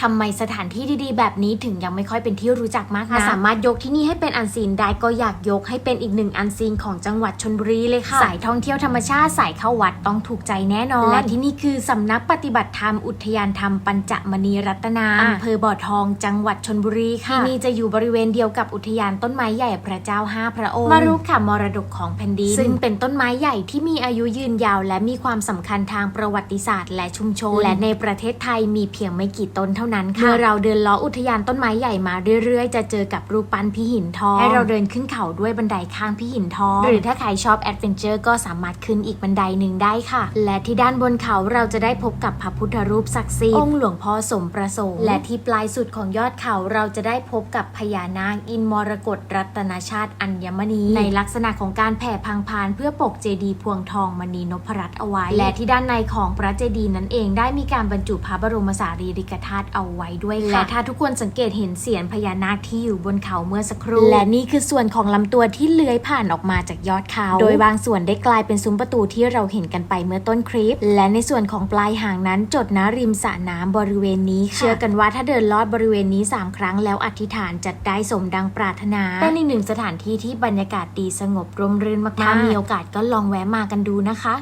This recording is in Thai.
ทำไมสถานที่ดีๆ แบบนี้ถึงยังไม่ค่อยเป็นที่รู้จักมากนะสามารถยกที่นี่ให้เป็นอันซีนได้ก็อยากยกให้เป็นอีกหนึ่งอันซีนของจังหวัดชนบุรีเลยค่ะสายท่องเที่ยวธรรมชาติสายเข้าวัดต้องถูกใจแน่นอน และที่นี่คือสำนักปฏิบัติธรรมอุทยานธรรมปัญจมณีรัตนาอำเภอบ่อทอง จังหวัดชนบุรีค่ะที่นี่จะอยู่บริเวณเดียวกับอุทยานต้นไม้ใหญ่พระเจ้าห้าพระองค์มารุกค่ะมรดกของแผ่นดินซึ่งเป็นต้นไม้ใหญ่ที่มีอายุยืนยาว และมีความสำคัญทางประวัติศาสตร์ และชุมชนและในประเทศไทยมีเพียงไม่กี่ต้นเท่านั้นค่ะเมื่อเราเดินล้ออุทยานต้นไม้ใหญ่มาเรื่อยๆ จะเจอกับรูปปั้นพี่หินทองให้เราเดินขึ้นเขาด้วยบันไดข้างพี่หินทอง หรือถ้าใครชอบแอดเวนเจอร์ก็สามารถขึ้นอีกบันไดหนึ่งได้ค่ะ และที่ด้านบนเขาเราจะได้พบกับพระพุทธรูปศักดิ์สิทธิ์องค์หลวงพ่อสมประสงค์และที่ปลายสุดของยอดเขาเราจะได้พบกับพญานาคอินมรกตรัตนชาติอัญมณี ในลักษณะของการแผ่พังพานเพื่อปกเจดีย์พวงทองมณีนพรัตน์เอาไว้ และที่ด้านในของพระเจดีย์นั้นเองได้มีการบรรจุพระบรมสารีริกธาตุเอาไว้ด้วยค่ะและถ้าทุกคนสังเกตเห็นเสียนพญานาคที่อยู่บนเขาเมื่อสักครู่ และนี่คือส่วนของลำตัวที่เลื้อยผ่านออกมาจากยอดเขา โดยบางส่วนได้กลายเป็นซุ้มประตูที่เราเห็นกันไปเมื่อต้นคลิป และในส่วนของปลายหางนั้นจดณริมสระน้ำบริเวณนี้ค่ะเชื่อกันว่าถ้าเดินลอดบริเวณนี้ 3 ครั้งแล้วอธิษฐานจะได้สมดังปรารถนาเป็นอีกหนึ่งสถานที่ที่บรรยากาศดีสงบร่มรื่นมากๆถ้ามีโอกาสก็ลองแวะมากันดูนะคะ